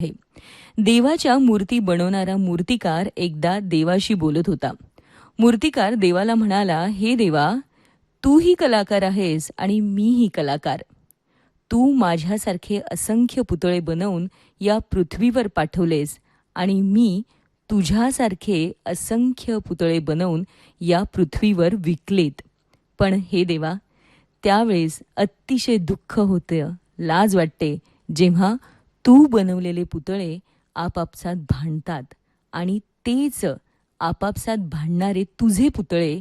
आहे. देवाच्या मूर्ती बनवणारा मूर्तिकार एकदा देवाशी बोलत होता. मूर्तिकार देवाला म्हणाला हे देवा तूही कलाकार आहेस आणि मीही कलाकार. तू माझ्यासारखे असंख्य पुतळे बनवून या पृथ्वीवर पाठवलेस आणि मी तुझ्यासारखे असंख्य पुतळे बनवून या पृथ्वीवर विकलेत. पण हे देवा त्यावेळेस अतिशय दुःख होतं लाज वाटते जेव्हा तू बनवलेले पुतळे आपापसात भांडतात आणि तेच आपापसात भांडणारे तुझे पुतळे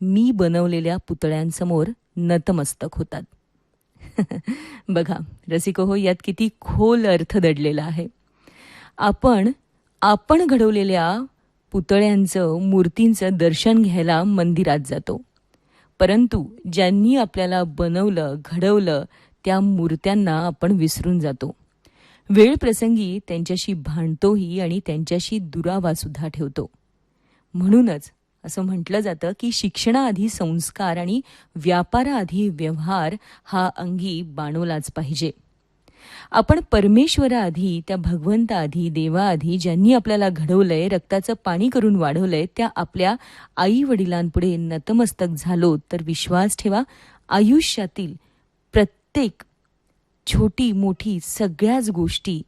मी बनवलेल्या पुतळ्यांसमोर नतमस्तक होतात. बघा रसिको हो यात किती खोल अर्थ दडलेला आहे. आपण आपण घडवलेल्या पुतळ्यांचं मूर्तींचं दर्शन घ्यायला मंदिरात जातो. परंतु ज्यांनी आपल्याला बनवलं घडवलं त्या मूर्त्यांना आपण विसरून जातो. वेळ प्रसंगी त्यांच्याशी भांडतोही आणि त्यांच्याशी दुरावा सुद्धा ठेवतो. म्हणूनच असं म्हटलं जातं की शिक्षणाआधी संस्कार आणि व्यापाराआधी व्यवहार हा अंगी बाणवलाच पाहिजे. आपण परमेश्वराआधी त्या भगवंताआधी देवाआधी ज्यांनी आपल्याला घडवलंय रक्ताचं पाणी करून वाढवलंय त्या आपल्या आई वडिलांपुढे नतमस्तक झालो तर विश्वास ठेवा आयुष्यातील प्रत्येक छोटी मोठी सगळ्याच गोष्टी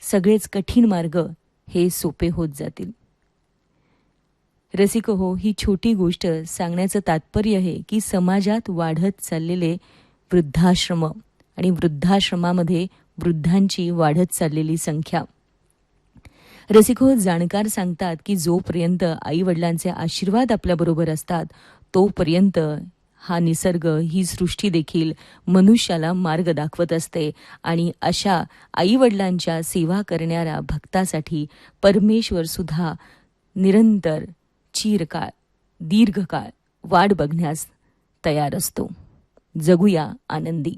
सगळेच कठीण मार्ग हे सोपे होत जातील. रसिक हो ही छोटी गोष्ट सांगण्याचं तात्पर्य आहे की समाजात वाढत चाललेले वृद्धाश्रम आणि वृद्धाश्रमामध्ये वृद्धांची वाढत चाललेली संख्या. रसिको हो जाणकार सांगतात की जोपर्यंत आईवडिलांचे आशीर्वाद आपल्याबरोबर असतात तोपर्यंत हा निसर्ग ही सृष्टी देखील मनुष्याला मार्ग दाखवत असते आणि अशा आईवडिलांच्या सेवा करणाऱ्या भक्तासाठी परमेश्वर सुद्धा निरंतर चिरकाळ दीर्घकाळ वाट बघण्यास तयार असतो. जगूया आनंदी.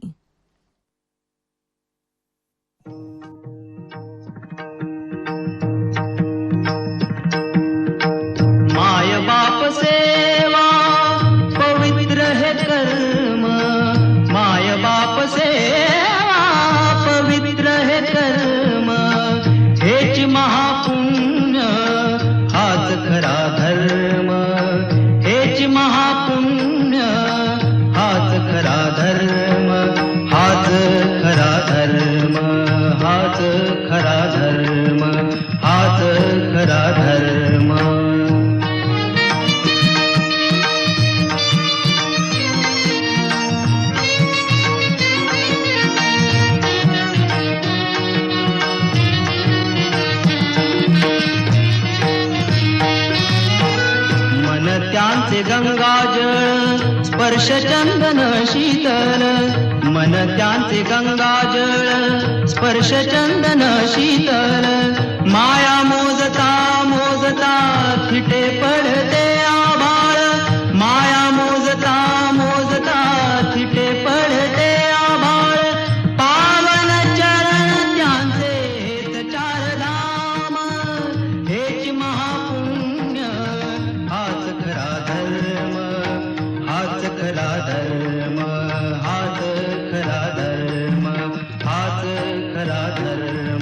त्यांचे गंगाजळ स्पर्श चंदन शीतल. मन त्यांचे गंगाजळ स्पर्श चंदन शीतल. खरा धर्म हाच खरा धर्म हाच खरा धर्म.